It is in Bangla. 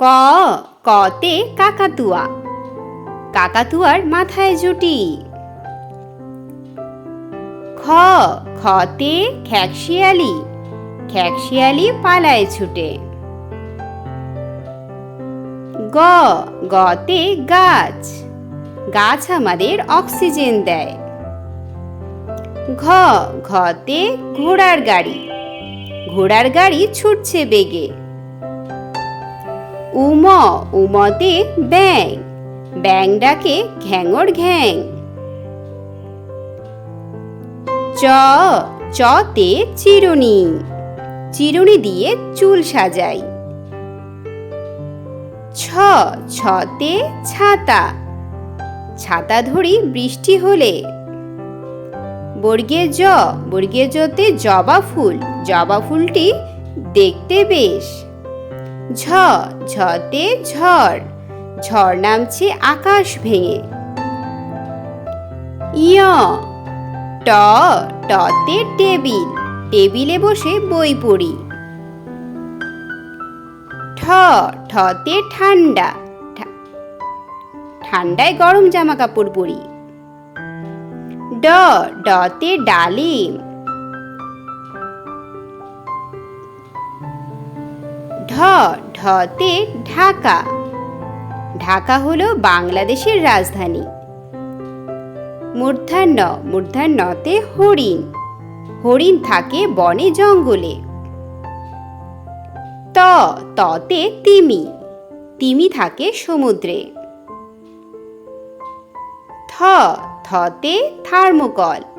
ক, কতে কাকাতুয়া। কাকাতুয়ার মাথায় জুটি। খ, খতে খ্যাকশিয়ালি। খ্যাকশিয়ালি পালায় ছুটে। গ, গতে গাছ। গাছ আমাদের অক্সিজেন দেয়। ঘ, ঘতে ঘোড়ার গাড়ি। ঘোড়ার গাড়ি ছুটছে বেগে। উম, উমতে ব্যাং ব্যাং ডাকে ঘ্যাঙর ঘ্যাং। চ, চতে চিরুনি। চিরুনি দিয়ে চুল সাজাই। ছ, ছতে ছাতা। ছাতা ধরি বৃষ্টি হলে। বর্গে জ, বর্গের জতে জবা ফুল। জবা ফুলটি দেখতে বেশ। ঝ, ঝতে ঝড়। ঝড় নামছে আকাশ ভেঙে। ইয় ট, টতে টেবিল। টেবিলে বসে বই পড়ি। ঠ, ঠতে ঠান্ডা ঠান্ডায় গরম জামা কাপড় পরি। ড, ডতে ডালিম। ঢতে ঢাকা। ঢাকা হলো বাংলাদেশের রাজধানী। মূর্ধান্য মূর্ধান্যতে হরিণ। হরিণ থাকে বনে জঙ্গলে। ত, ততে তিমি। তিমি থাকে সমুদ্রে। থ, থতে থার্মোকল।